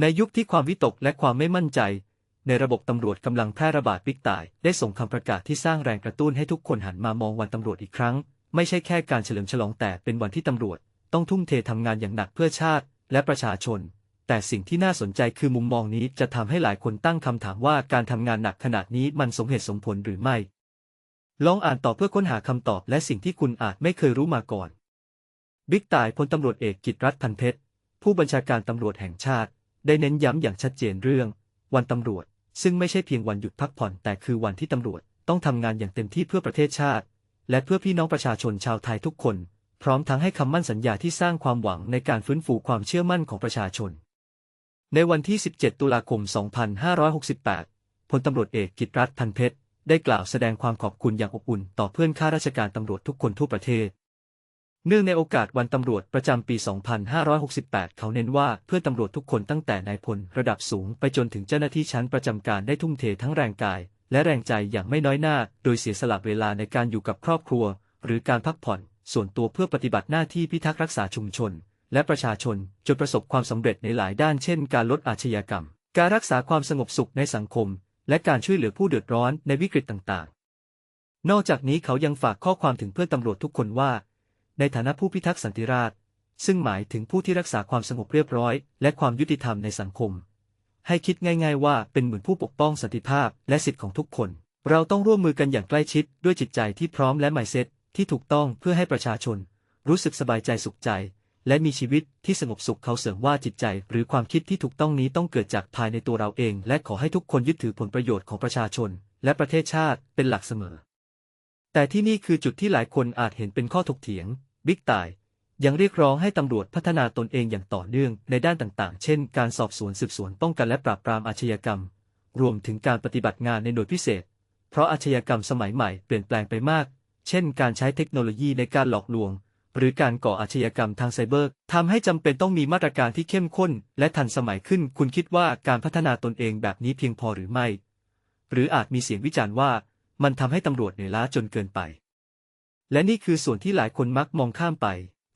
ในยุคที่ความวิตกและความไม่มั่นใจ ในระบบตำรวจกำลังแพร่ระบาดวิกตาย ได้ส่งคำประกาศที่สร้างแรงกระตุ้นให้ทุกคนหันมามองวันตำรวจอีกครั้ง ไม่ใช่แค่การเฉลิมฉลองแต่เป็นวันที่ตำรวจ ต้องทุ่มเททำงานอย่างหนักเพื่อชาติ และประชาชน แต่สิ่งที่น่าสนใจคือมุมมองนี้จะทำให้หลายคนตั้งคำถามว่าการทำงานหนักขนาดนี้มันสมเหตุสมผลหรือไม่ ลองอ่านต่อเพื่อค้นหาคำตอบและสิ่งที่คุณอาจไม่เคยรู้มาก่อนบิ๊กต่ายพลตำรวจเอกกิตรัฐพันเพชรผู้บัญชาการตำรวจแห่งชาติ ได้เน้นย้ำอย่างชัดเจนเรื่อง วันตำรวจ ซึ่งไม่ใช่เพียงวันหยุดพักผ่อนแต่คือวันที่ตำรวจต้องทำงานอย่างเต็มที่เพื่อประเทศชาติ และเพื่อพี่น้องประชาชนชาวไทยทุกคน พร้อมทั้งให้คำมั่นสัญญาที่สร้างความหวังในการฟื้นฟูความเชื่อมั่นของประชาชน ในวันที่ 17 ตุลาคม 2568 พลตำรวจเอกกิตรัฐพันเพชรได้กล่าวแสดงความขอบคุณอย่างอบอุ่นต่อเพื่อนข้าราชการตำรวจทุกคนทั่วประเทศ เนื่องในโอกาสวันตำรวจประจำปี 2568 เขาเน้นว่าเพื่อตำรวจทุกคนตั้งแต่นายพลระดับสูงไปจนถึงเจ้าหน้าที่ชั้นประจำการได้ทุ่มเททั้งแรงกาย และแรงใจอย่างไม่น้อยหน้า โดยเสียสละเวลาในการอยู่กับครอบครัว หรือการพักผ่อน ส่วนตัวเพื่อปฏิบัติหน้าที่พิทักษ์รักษาชุมชน และประชาชนจนประสบความสำเร็จในหลายด้านเช่น การลดอาชญากรรม การรักษาความสงบสุขในสังคม และการช่วยเหลือผู้เดือดร้อนในวิกฤตต่างๆ นอกจากนี้เขายังฝากข้อความถึงเพื่อนตำรวจทุกคนว่า ในฐานะผู้พิทักษ์สันติราษฎร์ซึ่งหมายถึงผู้ที่รักษาความสงบเรียบร้อย และความยุติธรรมในสังคม ให้คิดง่าย ๆ ว่าเป็นเหมือนผู้ปกป้องสันติภาพและสิทธิของทุกคน เราต้องร่วมมือกันอย่างใกล้ชิดด้วยจิตใจที่พร้อมและไมเซ็ตที่ถูกต้องเพื่อให้ประชาชน รู้สึกสบายใจสุขใจ และมีชีวิตที่สงบสุขเขาเสริมว่าจิตใจ หรือความคิดที่ถูกต้องนี้ต้องเกิดจากภายในตัวเราเอง และขอให้ทุกคนยึดถือผลประโยชน์ของประชาชน และประเทศชาติเป็นหลักเสมอ แต่ที่นี่คือจุดที่หลายคนอาจเห็นเป็นข้อถกเถียง บิ๊กต่าย ยังเรียกร้องให้ตำรวจพัฒนาตนเองอย่างต่อเนื่องในด้านต่างๆ เช่น การสอบสวนสืบสวนป้องกันและปราบปรามอาชญากรรม รวมถึงการปฏิบัติงานในหน่วยพิเศษ เพราะอาชญากรรมสมัยใหม่เปลี่ยนแปลงไปมาก เช่น การใช้เทคโนโลยีในการหลอกลวง หรือการก่ออาชญากรรมทางไซเบอร์ทำให้จำเป็นต้องมีมาตรการที่เข้มข้น และทันสมัยขึ้น คุณคิดว่าการพัฒนาตนเองแบบนี้เพียงพอหรือไม่ หรืออาจมีเสียงวิจารณ์ว่า มันทำให้ตำรวจเหนื่อยล้าจนเกินไป และนี่คือส่วนที่หลายคนมักมองข้ามไป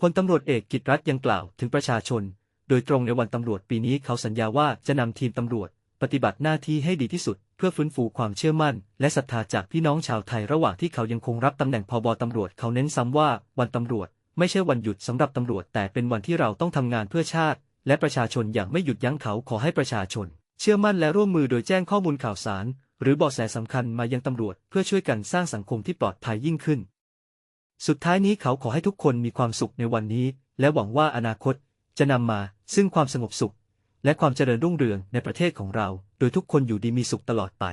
พลตำรวจเอกกิตรัฐยังกล่าวถึงประชาชน โดยตรงในวันตำรวจปีนี้เขาสัญญาว่าจะนำทีมตำรวจ ปฏิบัติหน้าที่ให้ดีที่สุด เพื่อฟื้นฟูความเชื่อมั่น และศรัทธาจากพี่น้องชาวไทยระหว่างที่เขายังคงรับตำแหน่งพบตำรวจเขาเน้นซ้ำว่าวันตำรวจ ไม่ใช่วันหยุดสำหรับตำรวจ แต่เป็นวันที่เราต้องทำงานเพื่อชาติ และประชาชนอย่างไม่หยุดยั้งเขาขอให้ประชาชน เชื่อมั่นและร่วมมือโดยแจ้งข้อมูลข่าวสาร หรือเบาะแสสำคัญมายังตำรวจเพื่อช่วยกันสร้างสังคมที่ปลอดภัยยิ่งขึ้น สุดท้ายนี้เขาขอให้ทุกคนมีความสุขในวันนี้ และหวังว่าอนาคตจะนำมาซึ่งความสงบสุข และความเจริญรุ่งเรืองในประเทศของเรา โดยทุกคนอยู่ดีมีสุขตลอดไป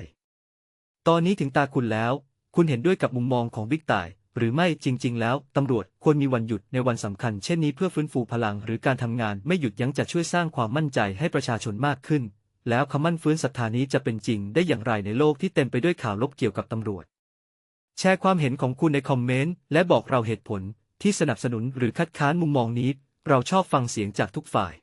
ตอนนี้ถึงตาคุณแล้ว คุณเห็นด้วยกับมุมมองของบิ๊กต่าย หรือไม่จริง ๆ แล้วตำรวจควรมีวันหยุดในวันสำคัญเช่นนี้เพื่อฟื้นฟูพลังหรือการทำงานไม่หยุดยั้งจะช่วยสร้างความมั่นใจให้ประชาชนมากขึ้น แล้วคำมั่นฟื้นศรัทธานี้จะเป็นจริงได้อย่างไรในโลกที่เต็มไปด้วยข่าวลบเกี่ยวกับตำรวจ แชร์ความเห็นของคุณในคอมเมนต์และบอกเราเหตุผลที่สนับสนุนหรือคัดค้านมุมมองนี้ เราชอบฟังเสียงจากทุกฝ่าย